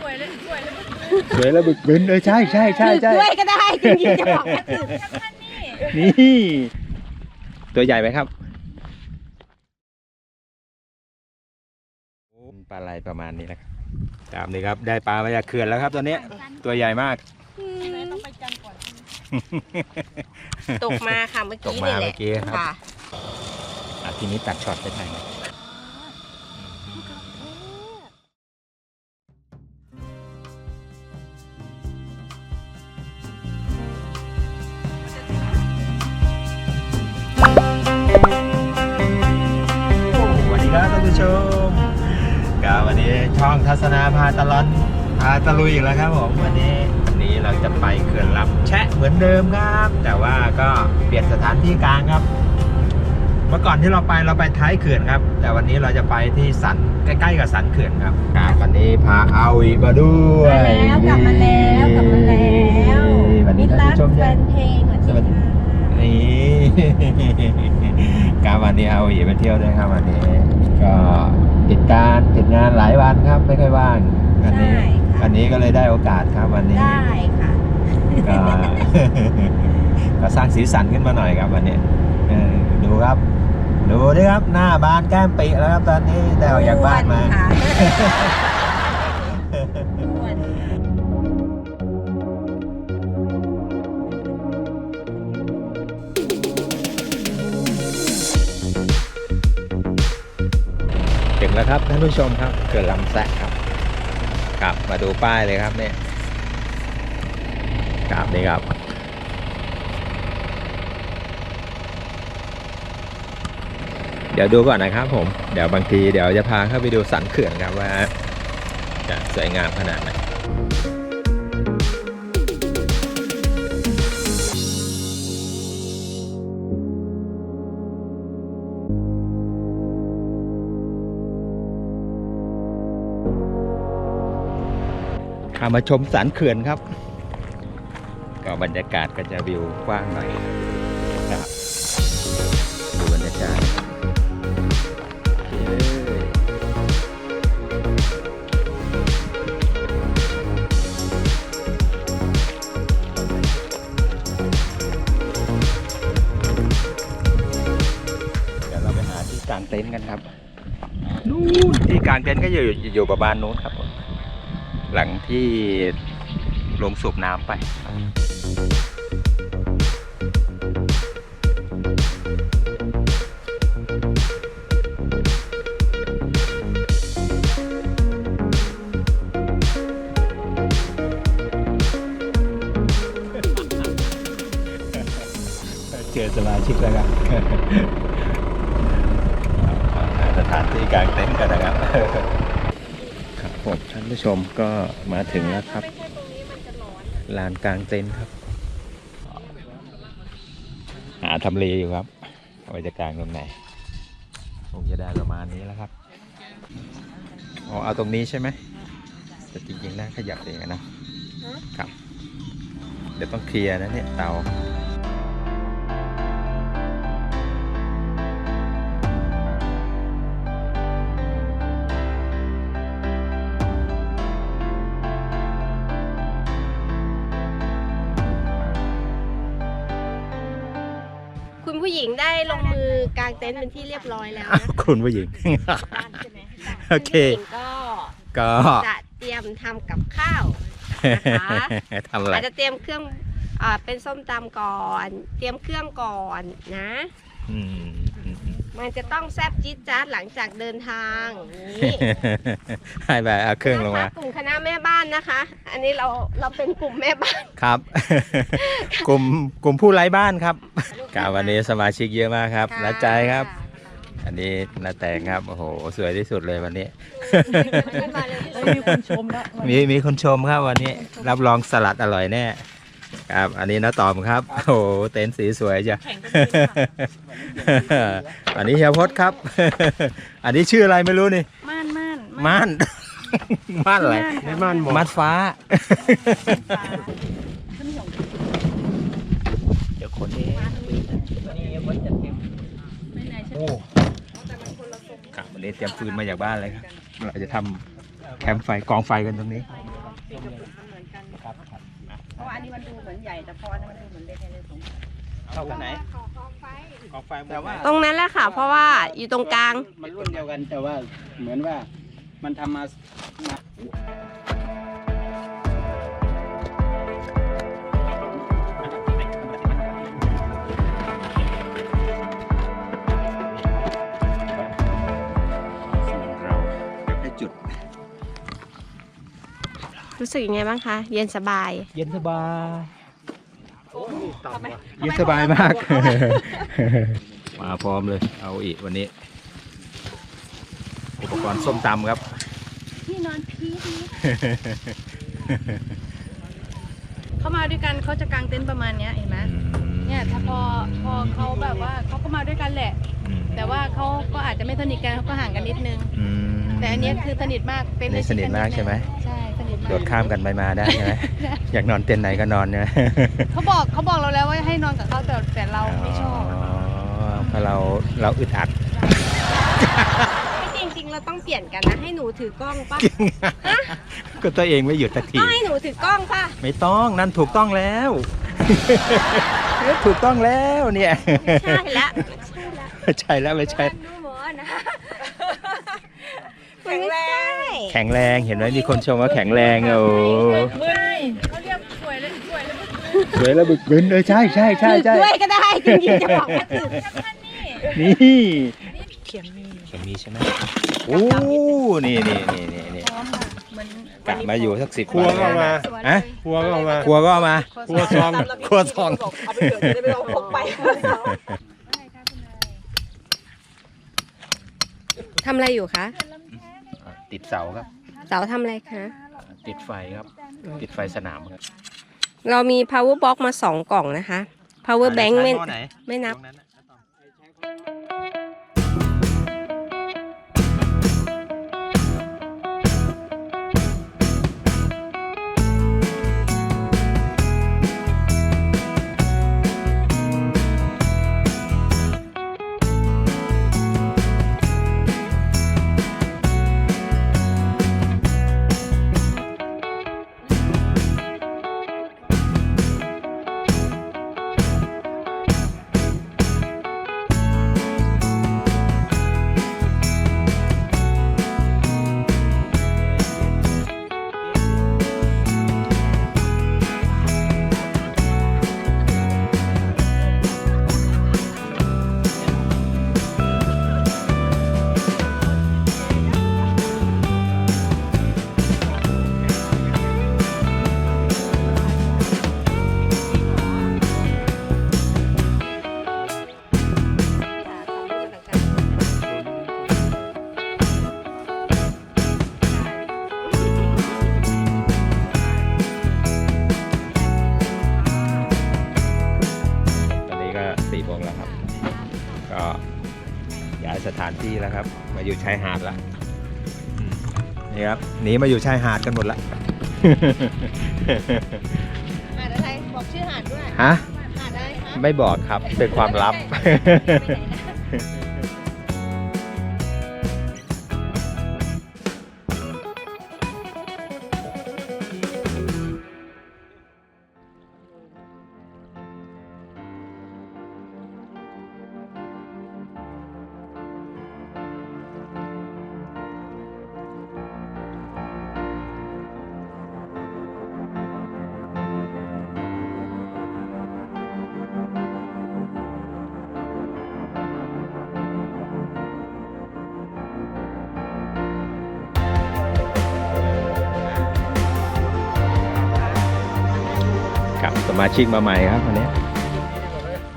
สวยเลยสวยเลยสวยแล้วบึกบึนเออใช่ใช่ใช่ใช่ด้วยก็ได้จริงๆจะบอกว่าถือท่านนี่นี่ ตัวใหญ่ไหมครับปลาไหลประมาณนี้นะครับตามนี้ครับ ได้ปลามาจากเขื่อนแล้วครับ ตัวเนี้ย ตัวใหญ่มาก ต้องไปจังก่อน ตกมาค่ะเมื่อตกกี้มานี่แหเมื่ละอกี้ครับค่ะ อะทีนี้ตัดช็อตไปไหนอย ผู้ชมก็วันนี้ช่องทัศนาพาตลอดพาตะลุยอีกแล้วครับผมวันนี้วันนี้เราจะไปเขื่อนลำแชะเหมือนเดิมครับ แต่ว่าก็เปลี่ยนสถานที่กลางครับ เมื่อก่อนที่เราไปเราไปท้ายเขื่อนครับ แต่วันนี้เราจะไปที่สันใกล้ๆกับสันเขื่อนครับครับวันนี้พาเอาอีกมาด้วยมาแล้วกลับมาแล้วกลับมาแล้ววันนี้มิตรท่านรักผู้ชมแฟจะนเพลงสวัสดีค่ะนี่ การวันนี้เอาอีกไปเที่ยวด้วยครับวันนี้ ก็ติดการติดงานหลายวันครับไม่ค่อยว่างวันนี้ใช่ค่ะวันนี้ก็เลยได้โอกาสครับวันนี้ได้ค่ะก็ก็สร้างสีสันขึ้นมาหน่อยครับวันนี้เออดูครับดูดิครับหน้าบานแก้มปีแล้วครับตอนนี้ได้ออกจากบ้านมา แล้วครับท่านผู้ชมครับเกิดลำแสะครับกลับมาดูป้ายเลยครับเนี่ยกลับนี่ครับ เดี๋ยวดูก่อนนะครับผมเดี๋ยวบางทีเดี๋ยวจะพาเข้าไปดูสันเขื่อนครับว่าจะสวยงามขนาดไหนามาชมสันเขื่อนครับ ก็บรรยากาศก็จะวิวกว้างหน่อยนะครับดูบรรยากาศเดี๋ยวเราไปหาที่กางเต็นท์กันครับ นู่นที่กางเต็นท์ก็อยู่อยู่ประมาณนู้นครับผม หลังที่ลงสูบน้ำไป เจอสมาชิกแล้วครับหาสถานที่กลางเต็นท์กันนะครับครับผมท่านผู้ชมก็มาถึงแล้วครับลานกลางเต็นท์ครับ หาทำเลอยู่ครับว่าจะกลางตรงไหนคงจะได้ประมาณนี้แล้วครับอ๋อเอาตรงนี้ใช่ไหมแต่จริงๆน่าขยับเองนะครับ เดี๋ยวต้องเคลียร์นะเนี่ยเตา ลงมือกางเต็นท์เป็นที่เรียบร้อยแล้วนะคุณผู้หญิงบ้านใช่ไหมโอเคณผู้หญิงก็ก็จะเตรียมทำกับข้าวนะคะ ทำอะไรอาจจะเตรียมเครื่องอ่าเป็นส้มตำก่อน เตรียมเครื่องก่อนนะ อืมอื มอืมมันจะต้องแซ่บจี๊ดจ๊าดหลังจากเดินทางนี่ให้แบบเอาเครื่องลงมานะคะกลุ่มคณะแม่บ้านนะคะ อันนี้เราเราเป็นกลุ่มแม่บ้านครับ กลุ่มกลุ่มผู้ไร้บ้านครับครับวันนี้สมาชิกเยอะมากครับค่ะนาใจครับ อันนี้นาแตงครับโอ้โหสวยที่สุดเลยวันนี้ มีคนชมแล้วมีมีคนชมครับวันนี้ รับรองสลัดอร่อยแน่ ครับ อันนี้น้าตอมครับ โอ้โหเต็นท์สีสวยจ้ะอันนี้เฮียพศครับ อันนี้ชื่ออะไรไม่รู้นี่ ม่านม่านม่าน ม่านอะไรม่านหมดมัดฟ้าเดี๋ยวคนนี้โอ้ครับวันนี้เตรียมฟืนมาจากบ้านเลยครับ เราจะทแคมป์ไฟกองไฟกันตรงนี้เพราะว่าอั นนี้มันดูเหมือนใหญ่แต่พออันนั้นมันดูเหมือนเล็กเลยสงสัยเข้ากันไหนกองไฟแต่ว่าตรงนั้นแหละค่ะ เพราะว่าอยู่ตรงกลาง มันรุ่นเดียวกันแต่ว่าเหมือนว่ามันทำมามาเราได้จุด รู้สึกยังไงบ้างคะ เย็นสบาย เย็นสบาย เย็นสบายมาก มาพร้อมเลย เอาอีกวันนี้ อุปกรณ์ส้มตำครับ ที่นอนพีทเขามาด้วยกันเขาจะกางเต็นท์ประมาณเนี้ยเห็นไหมเนี่ยถ้าพอพอเขาแบบว่าเขาก็มาด้วยกันแหละ แต่ว่าเขาก็อาจจะไม่สนิทกันเขาก็ห่างกันนิดนึงอืมแต่อันเนี้ยคือสนิทมากเป็นนี่สนิทมากใช่ไหมใช่สนิทมาก โดดข้ามกันไปมาได้ใช่ไหมอยากนอนเต็นท์ไหนก็นอนใช่ไหมเขาบอกเขาบอกเราแล้วว่าให้นอนกับเขาแต่แต่เราไม่ชอบเพราะเราเราอึดอัดจริงๆเราต้องเปลี่ยนกันนะให้หนูถือกล้องป่ะก็ตัวเองไม่หยุดสักทีต้องให้หนูถือกล้องป่ะไม่ต้องนั่นถูกต้องแล้วถูกต้องแล้วเนี่ยใช่แล้วใช่แล้วไม่ใช่ดูหมอนะแข็งแรง แข็งแรงเห็นไหมมีคนชมว่าแข็งแรงโอ้มึนเขาเรียกป่วยเลยป่วยเลยสวยแล้วบึกบึนเออใช่ใช่ใช่ใช่ด้วยก็ได้จริงๆจะบอกว่าถือนี่เขียงมีเข็มมีใช่ไหมโอ้นี่นี่นี่นี่นี่พร้อมค่ะเหมือนกะมาอยู่สักสิบครัวก็เอามาฮะครัวก็เอามาครัวก็เอามาครัวซองครัวซองเอาไปเกิดจะได้ไม่ต้องพกไปทำอะไรอยู่คะ ติดเสาครับ เสาทำอะไรคะ ติดไฟครับ ติดไฟสนามครับเรามี power box มาสองกล่องนะคะ power bank ไม่ใช้หม้อไหนไม่นับ ตรงนั้นน่ะ ที่แล้วครับ มาอยู่ชายหาดแล้วอืมนี่ครับหนีมาอยู่ชายหาดกันหมดละหาดอะไรบอกชื่อหาดด้วยฮะหาดอะไรคะไม่บอกครับเป็นความลับกับสมาชิ ชิกมาใหม่ครับวันนี้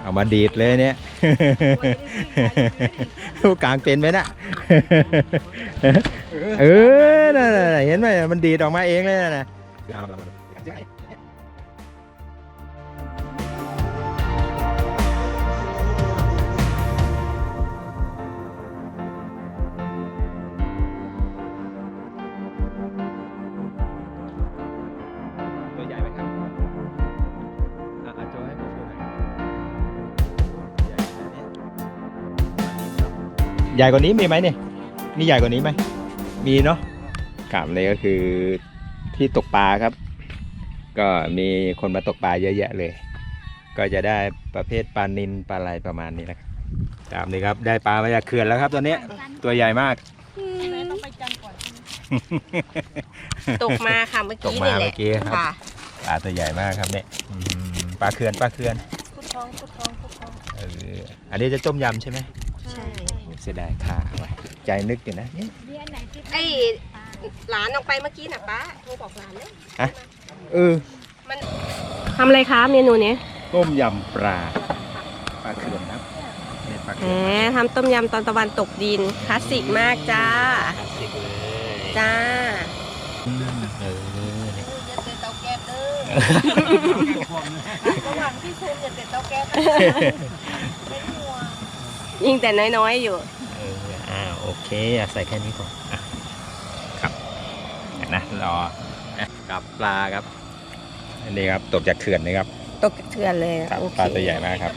เอามาดีดเลยเนี่ย ผู้กลางเป็นไหมนะเออน่ะๆๆเห็นไหมมันดีดออกมาเองเลยนะ ใหญ่กว่านี้มีไหมเนี่ย มีใหญ่กว่านี้ไหม มีเนาะครับนี่ก็คือที่ตกปลาครับ ก็มีคนมาตกปลาเยอะแยะเลย ก็จะได้ประเภทปลานินปลาอะไรประมาณนี้นะครับครับนี่ครับได้ปลามาจากเขื่อนแล้วครับตัวเนี้ยตัวใหญ่มาก ต้องไปจันก่อน ตกมาค่ะเมื่อตกกี้มานี่แหเมื่ละอกี้ครับ ค่ะปลาตัวใหญ่มากครับเนี่ยอืมปลาเขื่อนปลาเขื่อนพุดทองพุดทองพุดทองเอออันนี้จะต้มยำใช่ไหมใช่ เสียดายค่าไว้ใจนึกอยู่นะเอ๊ะไอ้หลานออกไปเมื่อกี้น่ะป้าโทรบอกหลานเลยเออมันทำอะไรคะเมนูนี้ต้มยำปลาปลาเขื่อนครับนี่ปลาแหเขื่อนมทำต้มยำตอนตะวันตกดินคลาสสิกมากจ้า คลาสสิกเลยจ้า เออนี่อย่าเตะเตาแก๊สเด้อระหว่างที่ซูมอย่าเตะเตาแก๊สเป็นห่วง ยิ่งแต่น้อยๆอยู่เอออ่าโอเคอะใส่แค่นี้ก่อนอะครับเดี๋ยวนะรออะกับปลาครับอันนี้ครับตกจากเขื่อนนี่ครับตกเถื่อนเลยครับโอเคปลาตัวใหญ่มากครับ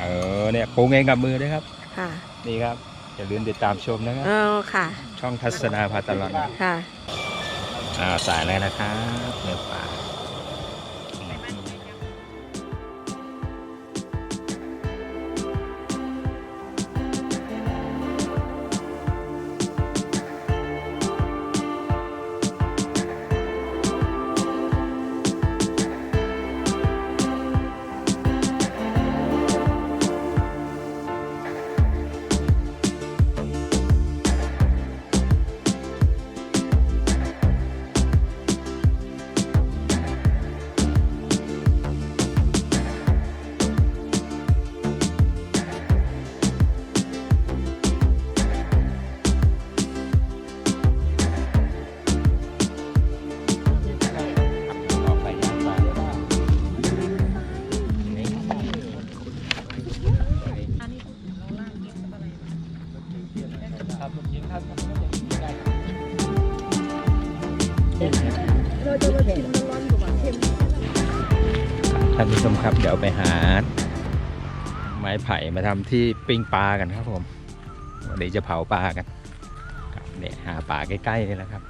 เออเนี่ยปรุงเองกับมือด้วยครับ ค่ะนี่ครับอย่าลืมติดตามชมนะครับ เออค่ะ ช่องทัศนาพาตลอดค่ะอ่าสายแล้วนะครับเนื้อปลา ท่านผู้ชมครับเดี๋ยวไปหา ไม้ไผ่มาทำที่ปิ้งปลากันครับผมวันนี้จะเผาปลากันเนี่ยหาปลาใกล้ๆนี่แหละครับ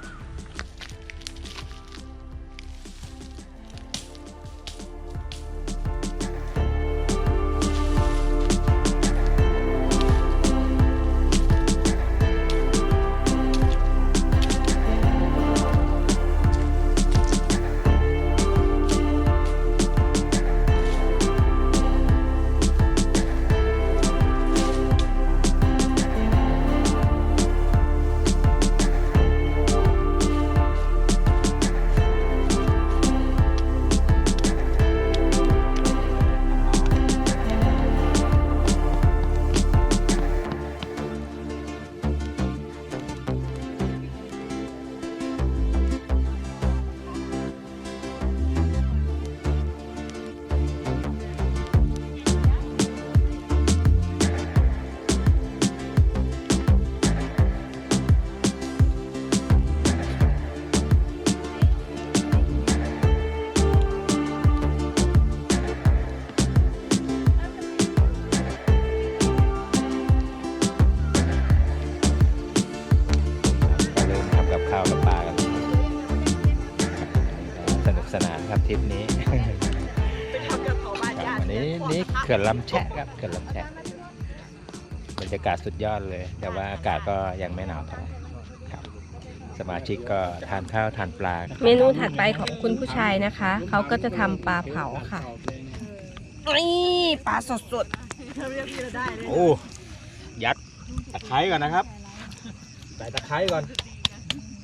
ทริปนี้ครับวันนี้นี่เขื่อนลำแชะครับเขื่อนลำแชะบรรยากาศสุดยอดเลย แต่ว่าอากาศก็ยังไม่หนาวเท่าไหร่ครับ สมาชิกก็ทานข้าวทานปลากันเมนูถัดไปของคุณผู้ชายนะคะ เขาก็จะทำปลาเผาค่ะนี่ปลาสดโอ้ยัดตะไคร้ก่อนนะครับใส่ตะไคร้ก่อน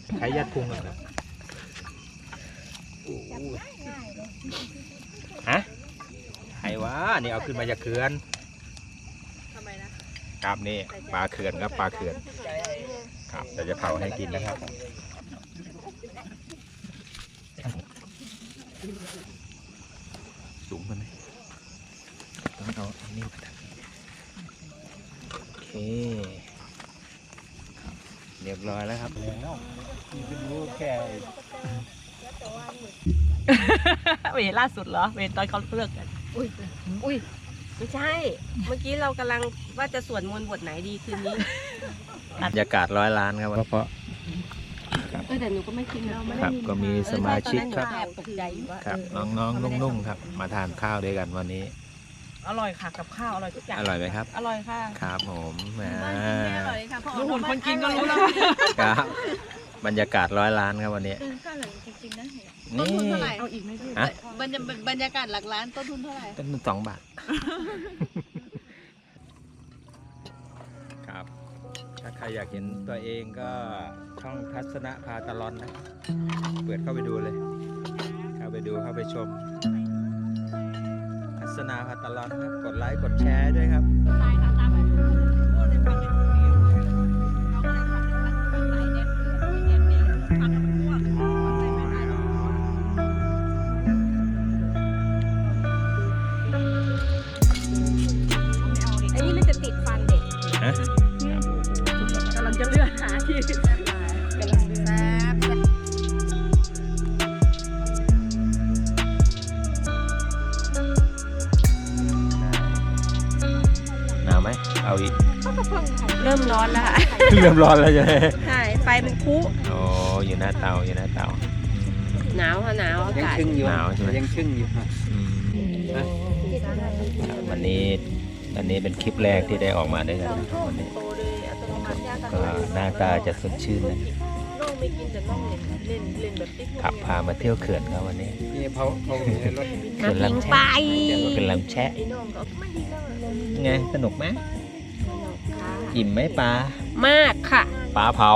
ตะไคร้ยัดพุงก่อนครับโอ้ ฮะไขวะนี่เอาขึ้นมาจากเขื่อนครับนี่ปลาเขื่อนครับปลาเขื่อนครับเดี๋ยวจะเผาให้กินนะครับสูงไปไหมต้องเอาอันนี้มาทำโอเคครับเรียบร้อยแล้วครับแล้วนี่เป็นรู้แค่ เวล่าสุดเหรอ เวตอนเขาเลิกกันๆอุ้ยอุ้ยไม่ใช่ เมื่อกี้เรากำลังว่าจะสวดมนต์บทไหนดีคืนนี้ บรรยากาศร้อยล้านครับเพราะ เออแต่หนูก็ไม่คิดนะไม่คได้รับก็มีสมาชิกครับแอบตกใจอยู่ว่าครับเออน้องๆนุ่งๆครับ มาทานข้าวด้วยกันวันนี้ อร่อยค่ะกับข้าวอร่อยทุกอย่างอร่อยไหมครับ อร่อยค่ะครับผมแหมบ้านกินไม่อร่อยค่ะเพราะหุ่นคนกินก็รู้แล้ว ครับ บรรยากาศร้อยล้านครับวันนี้ข้าวหลังจริงๆนะนี่ต้นทุนเท่าไหร่เอาอีกไหมพี่ฮะบรรยาบรรยากาศหลักล้านต้นทุนเท่าไหร่ ต้นทุนสองบาท ครับ ถ้าใครอยากเห็นตัวเองก็ช่องทัศนะพาตลอนนะ เปิดเข้าไปดูเลย เข้าไปดูเข้าไปชม ทัศนาพาตลอนครับ กดไลค์กดแชร์ด้วยครับไอ้ เริ่มร้อนแล้วใช่ไหมใช่ไฟมันคุโอ้อยู่หน้าเตาอยู่หน้าเตาหนาวค่ะหนาวอายังกาศชึ่งอยู่หนาวใช่ไหมยังชึ่งอยู่อืมครับวันนี้อันนี้เป็นคลิปแรกที่ได้ออกมาด้วยกันนะครับวันนี้โตเลยอัตโนมัติยากันก็หน้าตาจะสดชื่นนะน้องไม่กินแต่น้องเล่นเล่นเล่นแบบติ๊กขับพามาเที่ยวเขื่อนครับวันนี้นี่เขาเขาอยู่ในรถเขื่อนน้ำพิงลำไปแช่เป็นลำแช่ไอ้น้องก็ไม่ดีก็ไงสนุกไหมอิ่มไหมปลา มากค่ะปลาเผา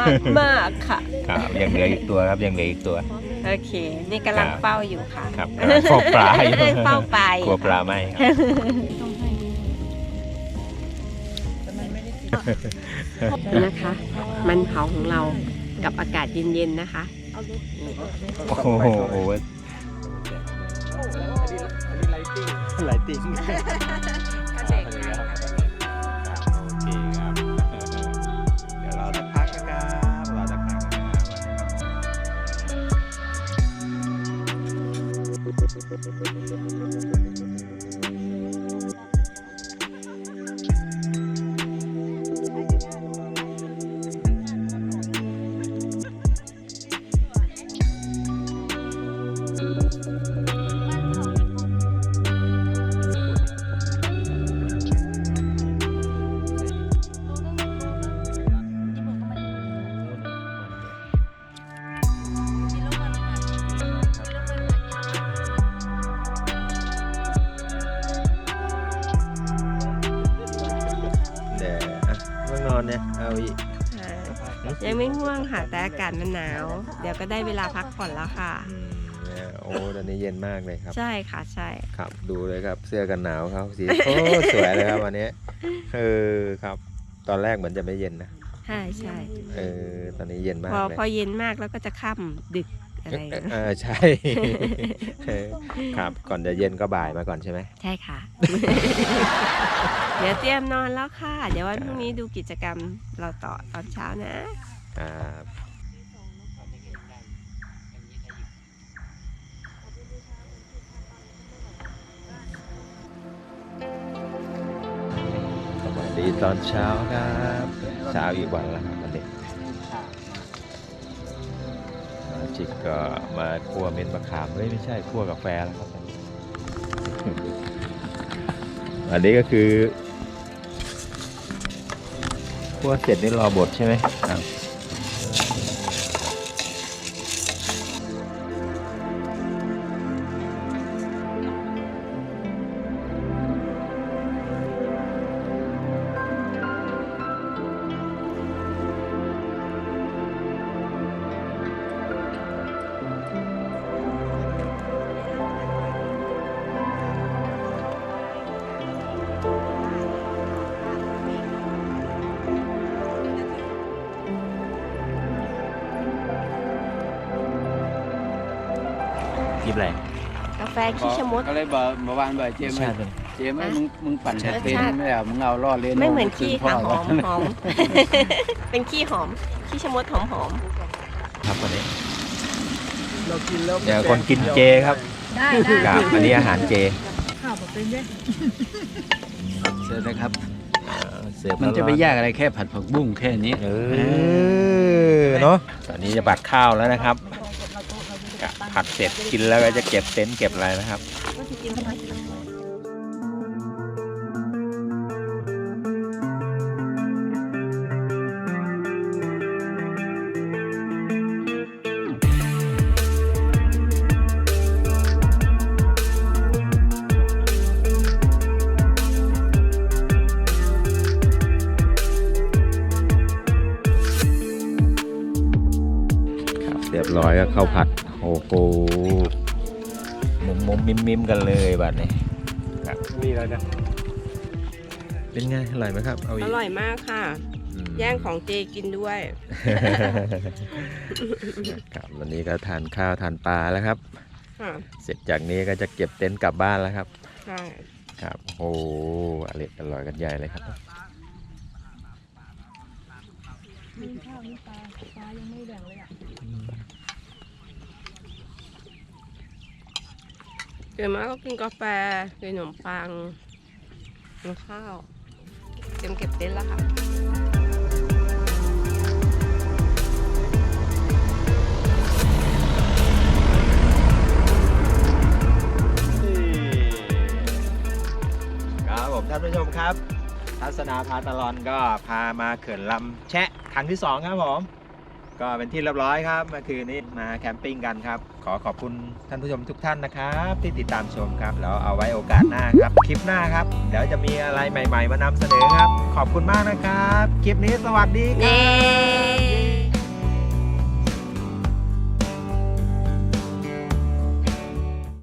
มากมากค่ะ ครับยังเหลืออีกตัวครับยังเหลืออีกตัว โอเค นี่กำลังครับเฝ้าอยู่ค่ะครับกำลังเฝ้าปลาอยู่เฝ้าไปกลัวปลาไหมครับนะคะ มันเผาของเรากับอากาศเย็นๆนะคะโอ้โหโอ้โหไลติ้งไลติ้ง เนี่ยเอาอีกยังไม่ง่วงค่ะ แต่อากาศมันหนาว เดี๋ยวก็ได้เวลาพักผ่อนแล้วค่ะ อืมเนี่ยโอ้ตอนนี้เย็นมากเลยครับ ใช่ค่ะใช่ ครับ ดูเลยครับ เสื้อกันหนาวเขาสีโอ้สวยเลยครับวันนี้เออครับ ตอนแรกเหมือนจะไม่เย็นนะ ใช่ใช่ เออ ตอนนี้เย็นมากพอเลย พอเย็นมากแล้วก็จะค่ำดึก อะไรอย่างเงี้ยเออใช่เออครับก่อนจะเย็นก็บ่ายมาก่อนใช่ไหมใช่ค่ะ เดี๋ยวเตรียมนอนแล้วค่ะ เดี๋ยววันพรุ่งนี้ดูกิจกรรมเราต่อตอนเช้านะครับสวัสดีตอนเช้าครับเช้าอีกวันแล้วครับ ชิกก็มาคั่วเม็ดมะขามเฮ้ยไม่ใช่คั่วกาแฟแล้วครับ อันนี้ก็คือคั่วเสร็จนี่รอบดใช่ไหมครับ ขี้ชะมด ก็เลยบอกเมื่อวานบอกเจมส์ชาติเป็น เจมส์มึงมึงปั่นรสชาติเป็นไม่เอามึงเอาล่อเล่นไม่เหมือนขี้ค่ะหอมพ่หอม เป็นขี้หอม ขี้ชะมดหอมหอมครับวันนี้เรากินแล้วเดี๋ยวคนกินเจครับได้ได้ครับอันนี้อาหารเจข้าวแบบเป็นด้วยเชิญนะครับเสิร์ฟมันจะไปร้อๆยากอะไรแค่ผัดผักบุ้งแค่นี้เออเนาะตอนนี้จะบัดข้าวแล้วนะครับกะ ผัดเสร็จกินแล้วก็จะเก็บเต็นท์เก็บอะไรนะครับครับเรียบร้อยก็ข้าวผัด โอ้โหมุมมุมมิมมิมกันเลยบัดนี้ครับมีอะไรนะเป็นไงอร่อยไหมครับ เอาอีอกร่อยมากค่ะ อืม แย่งของเจกินด้วย ครับวันนี้ก็ทานข้าวทานปลาแล้วครับ ค่ะเสร็จจากนี้ก็จะเก็บเต็นท์กลับบ้านแล้วครับ ใช่ครับโอ้โหอร่อยอร่อยกันใหญ่เลยครับข้าวนี่ปลาปลายังไม่แบ่งเลย เกิดมาก็กินกาแฟกินขนมปังกินข้าวเตรียมเก็บเต็นท์แล้วค่ะครับผมท่านผู้ชมครับ ทัศนาพาตลอนก็พามาเขื่อนลำแชะครั้งที่สองครับผม ก็เป็นที่เรียบร้อยครับเมื่อคืนนี้มาแคมปิ้งกันครับ ขอขอบคุณท่านผู้ชมทุกท่านนะครับ ที่ติดตามชมครับแล้วเอาไว้โอกาสหน้าครับ คลิปหน้าครับ เดี๋ยวจะมีอะไรใหม่ ๆ มานำเสนอครับ ขอบคุณมากนะครับ คลิปนี้สวัสดีครับ